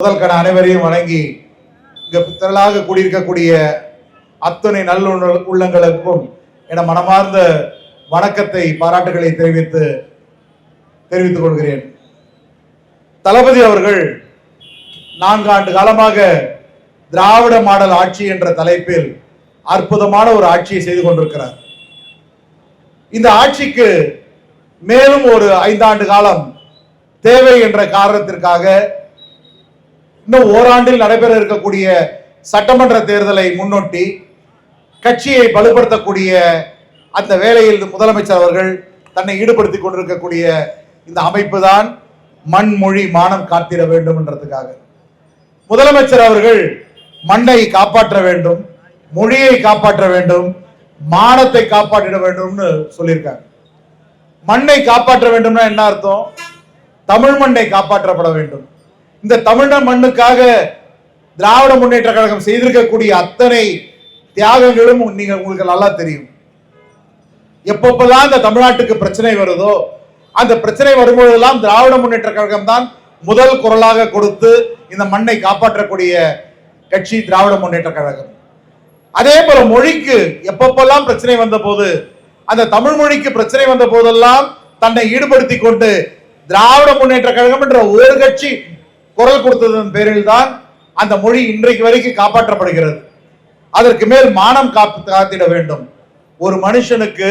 முதல் கண அனைவரையும் வணங்கி இங்க திரளாக கூடியிருக்கக்கூடிய அத்தனை நல்ல உள்ளங்களுக்கும் என மனமார்ந்த வணக்கத்தை பாராட்டுகளை தெரிவித்து தெரிவித்துக் கொள்கிறேன். தளபதி அவர்கள் நான்கு ஆண்டு காலமாக திராவிட மாடல் ஆட்சி என்ற தலைப்பில் அற்புதமான ஒரு ஆட்சியை செய்து கொண்டிருக்கிறார். இந்த ஆட்சிக்கு மேலும் ஒரு ஐந்தாண்டு காலம் தேவை என்ற காரணத்திற்காக இன்னும் ஓராண்டில் நடைபெற இருக்கக்கூடிய சட்டமன்ற தேர்தலை முன்னொட்டி கட்சியை பலுப்படுத்தக்கூடிய அந்த வேலையில் முதலமைச்சர் அவர்கள் தன்னை ஈடுபடுத்திக் கொண்டிருக்கக்கூடிய இந்த அமைப்பு தான் மண் மொழி மானம் காத்திட வேண்டும் என்றதுக்காக முதலமைச்சர் அவர்கள் மண்ணை காப்பாற்ற வேண்டும் மொழியை காப்பாற்ற வேண்டும் மானத்தை காப்பாற்றிட வேண்டும்னு சொல்லியிருக்காங்க. மண்ணை காப்பாற்ற வேண்டும்னா என்ன அர்த்தம்? தமிழ் மண்ணை காப்பாற்றப்பட வேண்டும். இந்த தமிழ் மண்ணுக்காக திராவிட முன்னேற்ற கழகம் செய்திருக்கக்கூடிய அத்தனை தியாகங்களும் நீங்க உங்களுக்கு நல்லா தெரியும். எப்பப்பெல்லாம் இந்த தமிழ்நாட்டுக்கு பிரச்சனை வருதோ அந்த பிரச்சனை வரும்போதெல்லாம் திராவிட முன்னேற்ற கழகம் தான் முதல் குரலாக கொடுத்து இந்த மண்ணை காப்பாற்றக்கூடிய கட்சி திராவிட முன்னேற்ற கழகம். அதே போல மொழிக்கு எப்பப்பெல்லாம் பிரச்சனை வந்த போது அந்த தமிழ் மொழிக்கு பிரச்சனை வந்த போதெல்லாம் தன்னை ஈடுபடுத்தி கொண்டு திராவிட முன்னேற்ற கழகம் என்ற ஒரு கட்சி குரல் கொடுத்ததன் பேரில் தான் அந்த மொழி இன்றைக்கு வரைக்கும் காப்பாற்றப்படுகிறது. அதற்கு மேல் மானம் காப்பு காத்திட வேண்டும். ஒரு மனுஷனுக்கு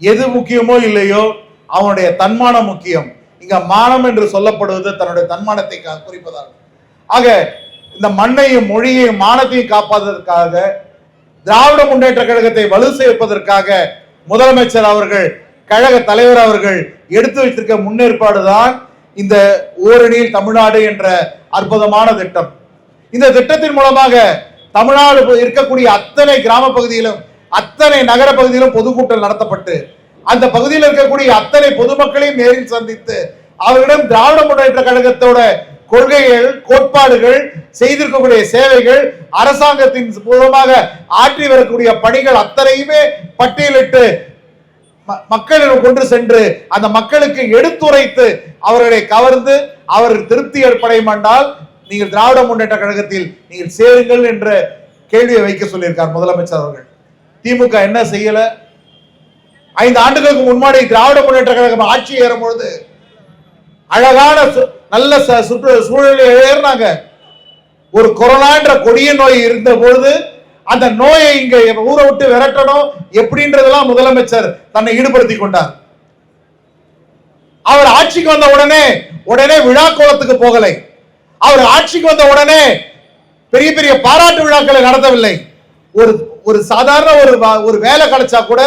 எது முக்கியமோ இல்லையோ அவனுடைய தன்மானம் முக்கியம். இங்க மானம் என்று சொல்லப்படுவது தன்னுடைய தன்மானத்தை கா- குறிப்பதாகும். ஆக இந்த மண்ணையும் மொழியையும் மானத்தையும் காப்பாததற்காக திராவிட முன்னேற்ற கழகத்தை வலு சேர்ப்பதற்காக முதலமைச்சர் அவர்கள் கழக தலைவர் அவர்கள் எடுத்து வைத்திருக்க முன்னேற்பாடு தான் இந்த ஓரணியில் தமிழ்நாடு என்ற அற்புதமான திட்டம். இந்த திட்டத்தின் மூலமாக தமிழ்நாடு இருக்கக்கூடிய அத்தனை கிராம பகுதியிலும் அத்தனை நகர பகுதியிலும் பொதுக்கூட்டம் நடத்தப்பட்டு அந்த பகுதியில் இருக்கக்கூடிய அத்தனை பொதுமக்களையும் நேரில் சந்தித்து அவர்களிடம் திராவிட முன்னேற்ற கழகத்தோட கொள்கைகள் கோட்பாடுகள் செய்திருக்கக்கூடிய சேவைகள் அரசாங்கத்தின் மூலமாக ஆற்றி வரக்கூடிய பணிகள் அத்தனையுமே பட்டியலிட்டு மக்களிடம் கொண்டு சென்று அந்த மக்களுக்கு எடுத்துரைத்து அவர்களை கவர்ந்து அவர் திருப்தி ஏற்படையும் என்றால் நீங்கள் திராவிட முன்னேற்ற கழகத்தில் நீங்கள் சேருங்கள் என்ற கேள்வியை வைக்க சொல்லியிருக்கார் முதலமைச்சர் அவர்கள். திமுக என்ன செய்யல? ஐந்து ஆண்டுகளுக்கு முன்னாடி திராவிட முன்னேற்ற கழகம் ஆட்சி ஏறும் பொழுது அழகான சு- நல்ல ச- சுற்று சூழலில் ஏறினாங்க. ஒரு கொரோனான்ற கொடிய நோய் இருந்த பொழுது அந்த நோயை இங்க ஊரை விட்டு விரட்டணும் எப்படின்றதெல்லாம் முதலமைச்சர் தன்னை ஈடுபடுத்தி கொண்டார். அவர் ஆட்சிக்கு வந்த உடனே உடனே விழா கோலத்துக்கு போகலை. அவர் ஆட்சிக்கு வந்த உடனே பெரிய பெரிய பாராட்டு விழாக்களை நடத்தவில்லை. ஒரு ஒரு சாதாரண ஒரு ஒரு வேலை கிடைச்சா கூட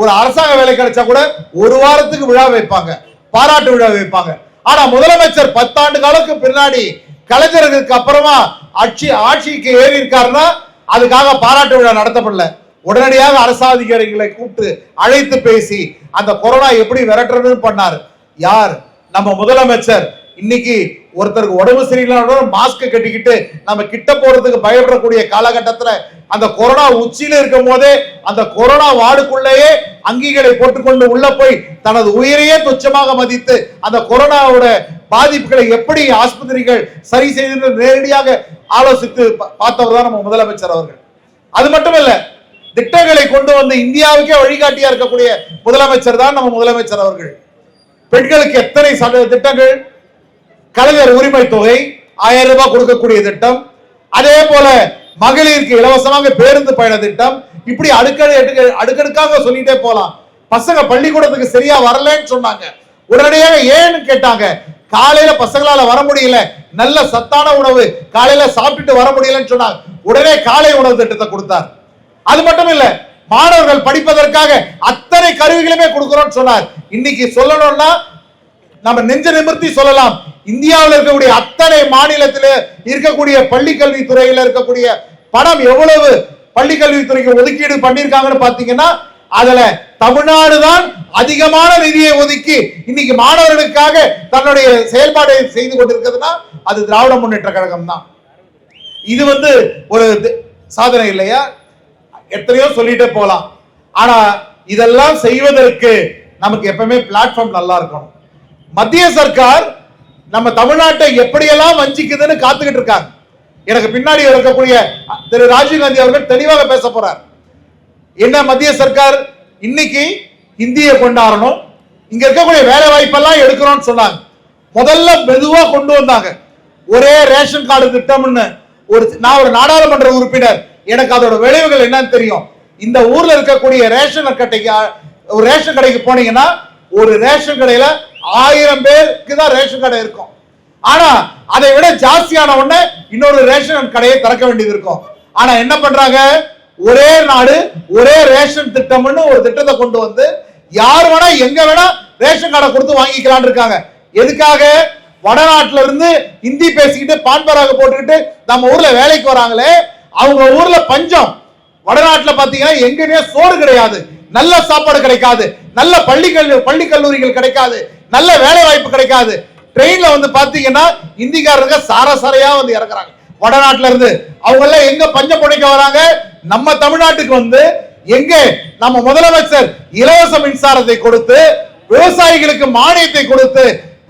ஒரு அரசாங்க வேலை கிடைச்சா கூட ஒரு வாரத்துக்கு விழா வைப்பாங்க பாராட்டு விழா வைப்பாங்க. ஆனா முதலமைச்சர் பத்தாண்டு காலத்துக்கு பின்னாடி கலைஞர்களுக்கு அப்புறமா ஆட்சி ஆட்சிக்கு ஏறி இருக்காருன்னா அதுக்காக பாராட்டு விழா நடத்தப்படல. உடனடியாக அரசு அதிகாரிகளை கூப்பிட்டு அழைத்து பேசி அந்த கொரோனா எப்படி விரட்டுறதுன்னு பண்ணார். யார்? நம்ம முதலமைச்சர். இன்னைக்கு ஒருத்தருக்கு உடம்பு சரியில்லைனாலும் மாஸ்க் கட்டிக்கிட்டு நம்ம கிட்ட போறதுக்கு பயப்படக்கூடிய காலகட்டத்துல அந்த கொரோனா உச்சியில இருக்கும் போதே அந்த கொரோனா வார்டுக்குள்ளேயே அங்கிகளை போட்டுக்கொண்டு உள்ள போய் தனது உயிரையே துச்சமாக மதித்து அந்த கொரோனாவோட பாதிப்புகளை எப்படி ஆஸ்பத்திரிகள் சரி செய்து நேரடியாக ஆலோசித்து பா- பார்த்தவர் தான் நம்ம முதலமைச்சர் அவர்கள். அது மட்டும் இல்ல திட்டங்களை கொண்டு வந்து இந்தியாவுக்கே வழிகாட்டியா இருக்கக்கூடிய முதலமைச்சர் தான் நம்ம முதலமைச்சர் அவர்கள். பெண்களுக்கு எத்தனை திட்டங்கள்? கலைஞர் உரிமை தொகை ஆயிரம் ரூபாய் கொடுக்கக்கூடிய திட்டம். அதே போல மகளிருக்கு இலவசமாக பேருந்து பயண திட்டம். இப்படி அடுக்கடு அடுக்கடுக்காக சொல்லிட்டே போலாம். பசங்க பள்ளிக்கூடத்துக்கு சரியா வரலன்னு சொன்னாங்க. உடனடியாக ஏன்னு கேட்டாங்க. காலையில பசங்களால வர முடியல. நல்ல சத்தான உணவு. காலையில சாப்பிட்டுட்டு வர முடியலன்னு சொன்னாங்க உடனே காலை உணவு திட்டத்தை கொடுத்தார். அது மட்டும் இல்ல மாணவர்கள் படிப்பதற்காக அத்தனை கருவிகளுமே கொடுக்கிறோம்னு சொன்னார். இன்னைக்கு சொல்லணும்னா நம்ம நெஞ்ச நிமிர்த்தி சொல்லலாம். இந்தியாவில் இருக்கக்கூடிய அத்தனை மாநிலத்தில் இருக்கக்கூடிய பள்ளி கல்வித்துறையில இருக்கக்கூடிய பணம் எவ்வளவு பள்ளி கல்வித்துறைக்கு ஒதுக்கீடு பண்ணியிருக்காங்கன்னு பார்த்தீங்கன்னா அதுல தமிழ்நாடு தான் அதிகமான நிதியை ஒதுக்கி இன்னைக்கு மாணவர்களுக்காக தன்னுடைய செயல்பாடு செய்து கொண்டிருக்கிறதுனா அது திராவிட முன்னேற்ற கழகம் தான் இது வந்து ஒரு சாதனை இல்லையா? எத்தனையோ சொல்லிட்டே போகலாம். ஆனா இதெல்லாம் செய்வதற்கு நமக்கு எப்பவுமே பிளாட்ஃபார்ம் நல்லா இருக்கணும். மத்திய சர்க்கார் நம்ம தமிழ்நாட்டை எப்படியெல்லாம் வஞ்சிக்குதுன்னு காத்துக்கிட்டு இருக்காங்க. எனக்கு பின்னாடி இருக்கக்கூடிய திரு ராஜீவ்காந்தி அவர்கள் தெளிவாக பேச போறார். என்ன மத்திய சர்க்கார் இன்னைக்கு இந்தியை கொண்டாடணும்? இங்க இருக்கக்கூடிய வேலை வாய்ப்பெல்லாம் எடுக்கிறோம்னு சொன்னாங்க. முதல்ல மெதுவா கொண்டு வந்தாங்க. ஒரே ரேஷன் கார்டு திட்டம்னு ஒரு நான் ஒரு நாடாளுமன்ற உறுப்பினர். எனக்கு அதோட விளைவுகள் என்னன்னு தெரியும். இந்த ஊர்ல இருக்கக்கூடிய ரேஷன் கடைக்கு ஒரு ரேஷன் கடைக்கு போனீங்கன்னா ஒரு ரேஷன் கடையில ஆயிரம் பேருக்கு தான் ரேஷன் கடை இருக்கும். ஆனா அதை விட ஜாஸ்தியான உடனே இன்னொரு ரேஷன் கடையை திறக்க வேண்டியது இருக்கும். ஆனா என்ன பண்றாங்க? ஒரே நாடு ஒரே ரேஷன் திட்டம்னு ஒரு திட்டத்தை கொண்டு வந்து யார் வேணா எங்க வேணா ரேஷன் கார்டை கொடுத்து வாங்கிக்கலான் இருக்காங்க. எதுக்காக? வடநாட்டுல இருந்து ஹிந்தி பேசிக்கிட்டு பான்பராக போட்டுக்கிட்டு நம்ம ஊர்ல வேலைக்கு வராங்களே அவங்க ஊர்ல பஞ்சம். வடநாட்டுல பாத்தீங்கன்னா எங்கேயுமே சோறு கிடையாது. நல்ல சாப்பாடு கிடைக்காது. நல்ல பள்ளி கல்வி பள்ளி கல்லூரிகள் கிடைக்காது. நல்ல வேலை வாய்ப்பு கிடைக்காது. ட்ரெயின்ல வந்து பாத்தீங்கன்னா இந்திக்காரங்க சாரசாரையா வந்து இறக்குறாங்க. வடநாட்டுல இருந்து அவங்க எல்லாம் எங்க பஞ்சம் புடைக்க வராங்க? நம்ம தமிழ்நாட்டுக்கு வந்து எங்க? நம்ம முதலமைச்சர் இலவச மின்சாரத்தை கொடுத்து விவசாயிகளுக்கு மானியத்தை கொடுத்து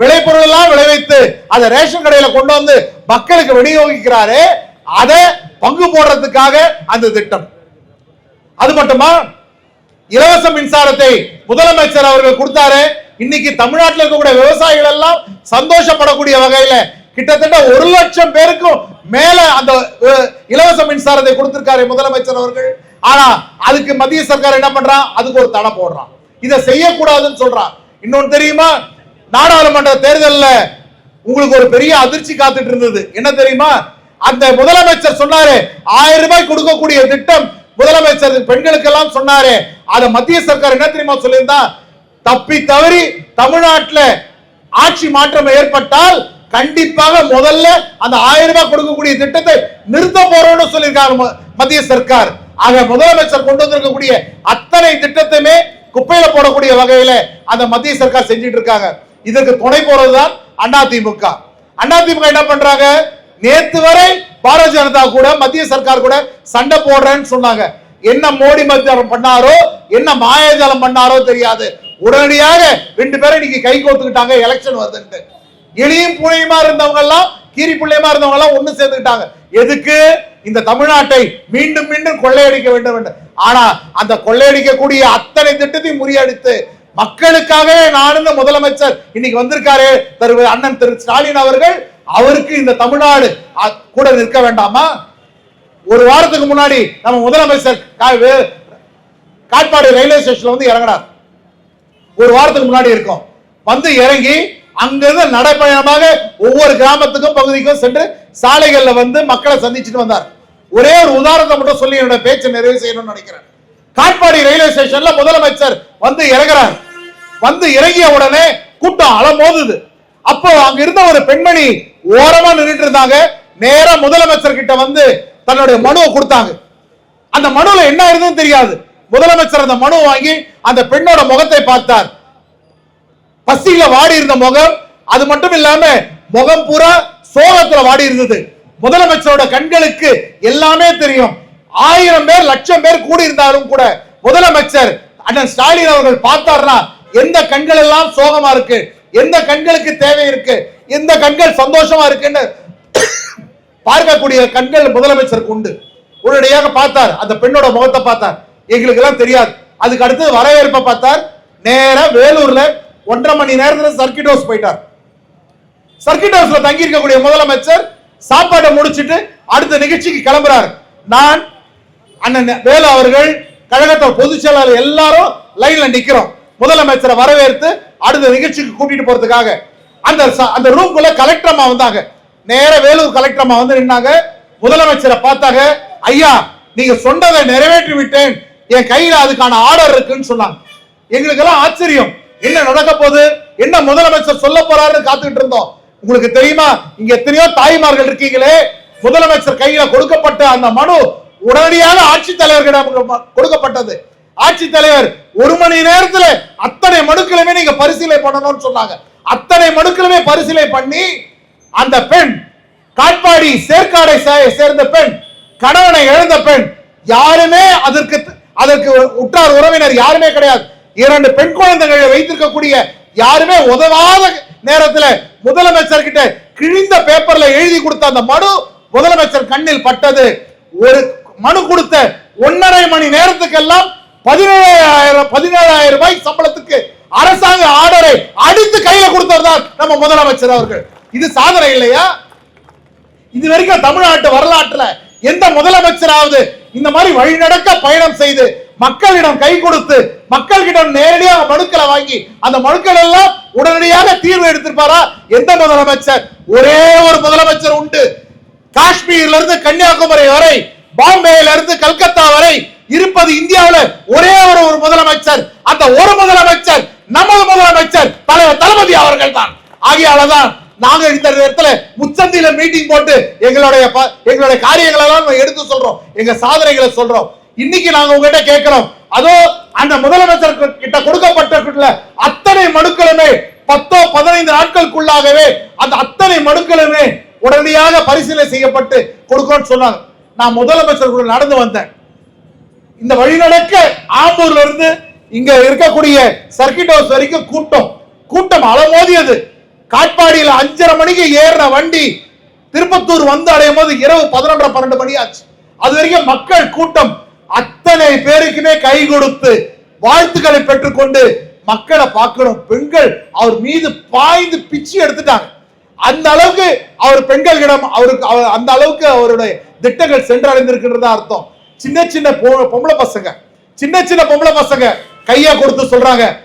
விளைபொருள் எல்லாம் விளைவித்து அதை ரேஷன் கடையில கொண்டு வந்து மக்களுக்கு விநியோகிக்கிறாரு அதை பங்கு போடுறதுக்காக அந்த திட்டம். அது மட்டுமா? இலவச மின்சாரத்தை முதலமைச்சர் அவர்கள் கொடுத்தாரு இன்னைக்கு தமிழ்நாட்டில் இருக்கக்கூடிய விவசாயிகள் எல்லாம் சந்தோஷப்படக்கூடிய வகையில கிட்டத்தட்ட ஒரு லட்சம் பேருக்கும் மேல அந்த இலவச மின்சாரத்தை கொடுத்திருக்காரு முதலமைச்சர் அவர்கள். ஆனா அதுக்கு மத்திய சர்க்கார் என்ன பண்றான் அதுக்கு ஒரு தடை போடுறான் இதை செய்யக்கூடாதுன்னு சொல்றான் இன்னொன்னு தெரியுமா? நாடாளுமன்ற தேர்தல்ல உங்களுக்கு ஒரு பெரிய அதிர்ச்சி காத்துட்டு இருந்தது. என்ன தெரியுமா? அந்த முதலமைச்சர் சொன்னாரு ஆயிரம் ரூபாய் கொடுக்கக்கூடிய திட்டம் முதலமைச்சர் பெண்களுக்கெல்லாம் சொன்னாரு. அதை மத்திய சர்க்கார் என்ன தெரியுமா சொல்லியிருந்தா? தப்பி தவறி தமிழ்நாட்டுல ஆட்சி மாற்றம் ஏற்பட்டால் கண்டிப்பாக முதல்ல அந்த ஆயிரம் ரூபாய் கொடுக்கக்கூடிய திட்டத்தை நிறுத்த போறோம்னு சொல்லியிருக்காங்க ம- மத்திய சர்க்கார். ஆக முதலமைச்சர் கொண்டு வந்திருக்கக்கூடிய அத்தனை திட்டத்தையுமே குப்பையில போடக்கூடிய வகையில அந்த மத்திய சர்க்கார் செஞ்சிட்டு இருக்காங்க. இதற்கு துணை போறதுதான் அதிமுக. அதிமுக என்ன பண்றாங்க? நேத்து வரை பாரதிய ஜனதா கூட மத்திய சர்க்கார் கூட சண்டை போடுறேன்னு சொன்னாங்க. என்ன மோடி மத்தியாரம் பண்ணாரோ என்ன மாயாஜாலம் பண்ணாரோ தெரியாது. உடனடியாக ரெண்டு பேரும் இன்னைக்கு கை கோத்துக்கிட்டாங்க எலெக்ஷன் வருதுன்ட்டு. எளியும் புழையுமா இருந்தவங்க எல்லாம் கீரி புள்ளையமா இருந்தவங்க எல்லாம் ஒண்ணு சேர்ந்துக்கிட்டாங்க. எதுக்கு? இந்த தமிழ்நாட்டை மீண்டும் மீண்டும் கொள்ளையடிக்க வேண்டும் என்று. ஆனா அந்த கொள்ளையடிக்கக்கூடிய அத்தனை திட்டத்தையும் முறியடித்து மக்களுக்காகவே நானும் முதலமைச்சர் இன்னைக்கு வந்திருக்காரு. திரு அண்ணன் திரு ஸ்டாலின் அவர்கள் அவருக்கு இந்த தமிழ்நாடு அ- கூட நிற்க வேண்டாமா? ஒரு வாரத்துக்கு முன்னாடி நம்ம முதலமைச்சர் காட்பாடு காட்பாடி ரயில்வே ஸ்டேஷன்ல வந்து இறங்கினார். ஒரு வாரத்துக்கு முன்னாடி இருக்கும். வந்து இறங்கி அங்கிருந்து நடைப்பயணமாக ஒவ்வொரு கிராமத்துக்கும் பகுதிக்கும் சென்று சாலைகள்ல வந்து மக்களை சந்திச்சுட்டு வந்தார். ஒரே ஒரு உதாரணத்தை மட்டும் சொல்லி என்னோட பேச்சை நிறைவு செய்யணும்னு நினைக்கிறேன். காட்பாடி ரயில்வே ஸ்டேஷன்ல முதலமைச்சர் வந்து இறங்குறார். வந்து இறங்கிய உடனே கூட்டம் அலமோதுது. அப்போ அங்க இருந்த ஒரு பெண்மணி ஓரமா நின்றுட்டு இருந்தாங்க. நேரா முதலமைச்சர் கிட்ட வந்து தன்னுடைய மனுவை கொடுத்தாங்க. அந்த மனுல என்ன இருந்ததுன்னு தெரியாது. முதலமைச்சர் அந்த மனு வாங்கி அந்த பெண்ணோட முகத்தை பார்த்தார். பசியில வாடி இருந்த முகம் அது மட்டும் இல்லாம முகம் பூரா சோகத்துல வாடி இருந்தது. முதலமைச்சரோட கண்களுக்கு எல்லாமே தெரியும். ஆயிரம் பேர் லட்சம் பேர் கூடி இருந்தாலும் கூட முதலமைச்சர் அண்ணன் ஸ்டாலின் அவர்கள் பார்த்தார்னா எந்த கண்கள் எல்லாம் சோகமா இருக்கு? எந்த கண்களுக்கு தேவை இருக்கு? எந்த கண்கள் சந்தோஷமா இருக்குன்னு பார்க்கக்கூடிய கண்கள் முதலமைச்சருக்கு உண்டு. உடனடியாக பார்த்தார். அந்த பெண்ணோட முகத்தை பார்த்தார். எங்களுக்கு எல்லாம் தெரியாது. அதுக்கு அடுத்து வரவேற்பை பார்த்தார். நேரா வேலூர்ல ஒன்றரை மணி நேரத்தில் சர்க்கிட் ஹவுஸ் போயிட்டார். சர்க்கிட் ஹவுஸ்ல தங்கி இருக்கக்கூடிய முதலமைச்சர் சாப்பாட்டை முடிச்சிட்டு அடுத்த நிகழ்ச்சிக்கு கிளம்புறாரு. நான் அண்ணன் வேலு அவர்கள் கழகத்தோட பொதுச் செயலாளர் எல்லாரும் லைன்ல நிக்கிறோம். முதலமைச்சரை வரவேற்று அடுத்த நிகழ்ச்சிக்கு கூட்டிட்டு போறதுக்காக அந்த அந்த ரூம்குள்ள கலெக்டர் அம்மா வந்தாங்க. நேர வேலூர் கலெக்டர் அம்மா வந்து நின்னாங்க. முதலமைச்சரை பார்த்தாங்க. ஐயா நீங்க சொன்னதை நிறைவேற்றி விட்டேன். என் கையில அதுக்கான ஆர்டர் இருக்குன்னு சொன்னாங்க. எங்களுக்கெல்லாம் ஆச்சரியம். என்ன நடக்க போகுது? என்ன முதலமைச்சர் சொல்ல போறாருன்னு காத்துக்கிட்டு இருந்தோம். உங்களுக்கு தெரியுமா? இங்க எத்தனையோ தாய்மார்கள் இருக்கீங்களே. முதலமைச்சர் கையில கொடுக்கப்பட்ட அந்த மனு உடனடியாக ஆட்சித்தலைவர்களிடம் கொடுக்கப்பட்டது. ஆட்சித்தலைவர் ஒரு மணி நேரத்துல அத்தனை மனுக்களுமே நீங்க பரிசீலனை பண்ணணும்னு சொன்னாங்க. அத்தனை மனுக்களுமே பரிசீலனை பண்ணி அந்த பெண் காட்பாடி சேர்க்காடை சேர்ந்த பெண் கணவனை இழந்த பெண் யாருமே அதற்கு அதற்கு உற்றார் உறவினர் யாருமே கிடையாது. இரண்டு பெண் குழந்தைகளை வைத்திருக்கக்கூடிய யாருமே உதவாத நேரத்துல முதலமைச்சர் கிட்ட கிழிந்த பேப்பர்ல எழுதி கொடுத்த அந்த மனு முதலமைச்சர் கண்ணில் பட்டது. ஒரு மனு கொடுத்த ஒன்னரை மணி நேரத்துக்கெல்லாம் பதினேழாயிரம் பதினேழாயிரம் ரூபாய் சம்பளத்துக்கு அரசாங்க ஆர்டரை அடித்து கையில கொடுத்தவர் தான் நம்ம முதலமைச்சர் அவர்கள். இது சாதனை இல்லையா? இது வரைக்கும் தமிழ்நாட்டு வரலாற்றுல எந்த முதலமைச்சராவது இந்த மாதிரி வழிநடக்க பயணம் செய்து மக்களிடம் கை கொடுத்து மக்கள்கிடம் நேரடியாக மனுக்களை வாங்கி அந்த மனுக்கள் எல்லாம் உடனடியாக தீர்வு எடுத்திருப்பாரா? எந்த முதலமைச்சர்? ஒரே ஒரு முதலமைச்சர் உண்டு. காஷ்மீர்ல இருந்து கன்னியாகுமரி வரை பாம்பேல இருந்து கல்கத்தா வரை இருப்பது இந்தியாவுல ஒரே ஒரு ஒரு முதலமைச்சர் அந்த ஒரு முதலமைச்சர் நமது முதலமைச்சர் தலைவர் தளபதி அவர்கள் தான் ஆகியாலதான் நாங்க இந்த இடத்துல முச்சந்தியில மீட்டிங் போட்டு எங்களுடைய ப- எங்களுடைய காரியங்களை எல்லாம் எடுத்து சொல்றோம் எங்க சாதனைகளை சொல்றோம். இன்னைக்கு நாங்க உங்ககிட்ட கேட்கிறோம் அதோ அந்த முதலமைச்சர் கிட்ட கொடுக்கப்பட்ட அத்தனை மனுக்களுமே பத்தோ பதினைந்து நாட்களுக்குள்ளாகவே அந்த அத்தனை மனுக்களுமே உடனடியாக பரிசீலனை செய்யப்பட்டு கொடுக்கணும்னு சொன்னாங்க. நான் முதலமைச்சர் கூட நடந்து வந்தேன். இந்த வழிநடக்க ஆம்பூர்ல இருந்து இங்க இருக்கக்கூடிய சர்க்கிட் ஹவுஸ் வரைக்கும் கூட்டம். கூட்டம் அலமோதியது. காட்பாடியில அஞ்சரை மணிக்கு ஏறின வண்டி திருப்பத்தூர் வந்து அடையும் போது இரவு பதினொன்றரை பன்னெண்டு மணி ஆச்சு. அது வரைக்கும் மக்கள் கூட்டம் அத்தனை பேருக்குமே கை கொடுத்து வாழ்த்துக்களை பெற்றுக்கொண்டு மக்களை பார்க்கணும். பெண்கள் அவர் மீது பாய்ந்து பிச்சு எடுத்துட்டாங்க. அந்த அளவுக்கு அவர் பெண்களிடம் அவருக்கு அவர் அந்த அளவுக்கு அவருடைய திட்டங்கள் சென்றடைந்திருக்கின்றதா அர்த்தம். சின்ன சின்ன பொ- பொம்பளை பசங்க. சின்ன சின்ன பொம்பளை பசங்க கையா கொடுத்து சொல்றாங்க.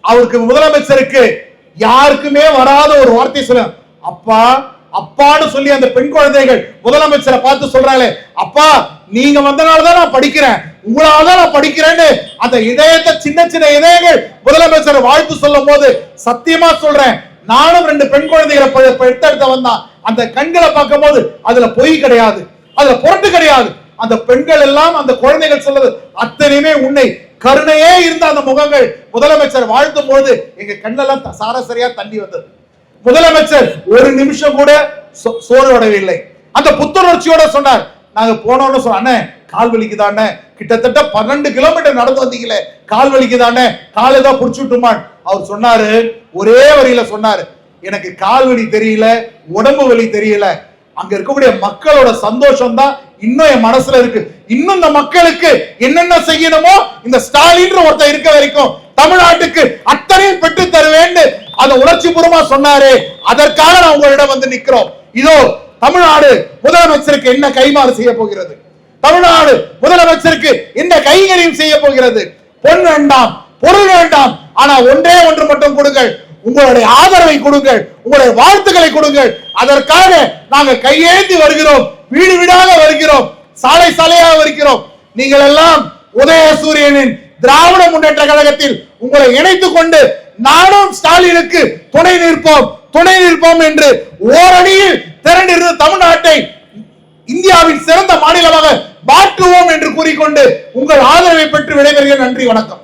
அவருக்கு முதலமைச்சருக்கு யாருக்குமே வராத ஒரு வார்த்தை சொல்ல அப்பா அப்பான்னு சொல்லி அந்த பெண் குழந்தைகள் முதலமைச்சரை பார்த்து சொல்றாங்களே அப்பா நீங்க வந்தனால தான் நான் படிக்கிறேன். உங்களால தான் நான் படிக்கிறேன்னு அந்த இதயத்தை சின்ன சின்ன இதயங்கள் முதலமைச்சர் வாழ்த்து சொல்லும் போது சத்தியமா சொல்றேன். நானும் ரெண்டு பெண் குழந்தைகளை பெ- வந்தான் அந்த கண்களை பார்க்கும் போது அதுல பொய் கிடையாது. அதுல பொருட்டு கிடையாது. அந்த பெண்கள் எல்லாம் அந்த குழந்தைகள் சொல்றது அத்தனையுமே உன்னை கருணையே இருந்த அந்த முகங்கள் முதலமைச்சர் வாழ்த்தும் போது எங்க கண்ணெல்லாம் த- சாரசரியா தண்ணி வந்தது. முதலமைச்சர் ஒரு நிமிஷம் கூட சோ- சோர்வடையவில்லை அந்த புத்துணர்ச்சியோட சொன்னார் நாங்க போனோம்னு சொன்ன அண்ணே கால் வலிக்குதானே கிட்டத்தட்ட பன்னெண்டு கிலோமீட்டர் நடந்து வந்தீங்களே கால் வலிக்குதானே கால் ஏதோ புடிச்சு விட்டுமான் அவர் சொன்னாரு ஒரே வரியில சொன்னாரு எனக்கு கால் வலி தெரியல உடம்பு வலி தெரியல. அங்க இருக்கக்கூடிய மக்களோட சந்தோஷம் தான் இன்னும் என் மனசுல இருக்கு. இன்னும் இந்த மக்களுக்கு என்னென்ன செய்யணுமோ இந்த ஸ்டாலின் ஒருத்தர் இருக்க வரைக்கும் தமிழ்நாட்டுக்கு அத்தனையும் பெற்று தருவேன் அதை உணர்ச்சி பூர்வமா சொன்னாரே. அதற்காக நான் உங்களிடம் வந்து நிக்கிறோம். இதோ தமிழ்நாடு முதலமைச்சருக்கு என்ன கைமாறு செய்ய போகிறது? தமிழ்நாடு முதலமைச்சருக்கு என்ன கைகரியம் செய்ய போகிறது? பொன் வேண்டாம் பொருள் வேண்டாம். ஆனா ஒன்றே ஒன்று மட்டும் கொடுங்கள். உங்களுடைய ஆதரவை கொடுங்கள். உங்களுடைய வாழ்த்துக்களை கொடுங்கள். அதற்காக நாங்க கையேந்தி வருகிறோம். வீடு வீடாக வருகிறோம். சாலை சாலையாக வருகிறோம். நீங்கள் எல்லாம் உதய சூரியனின் திராவிட முன்னேற்ற கழகத்தில் உங்களை இணைத்துக் கொண்டு நானும் ஸ்டாலினுக்கு துணை நிற்போம். துணை நிற்போம் என்று ஓரணியில் திரண்டிருந்த தமிழ்நாட்டை இந்தியாவின் சிறந்த மாநிலமாக மாற்றுவோம் என்று கூறிக்கொண்டு உங்கள் ஆதரவை பெற்று விடைபெறுகிறேன். நன்றி வணக்கம்.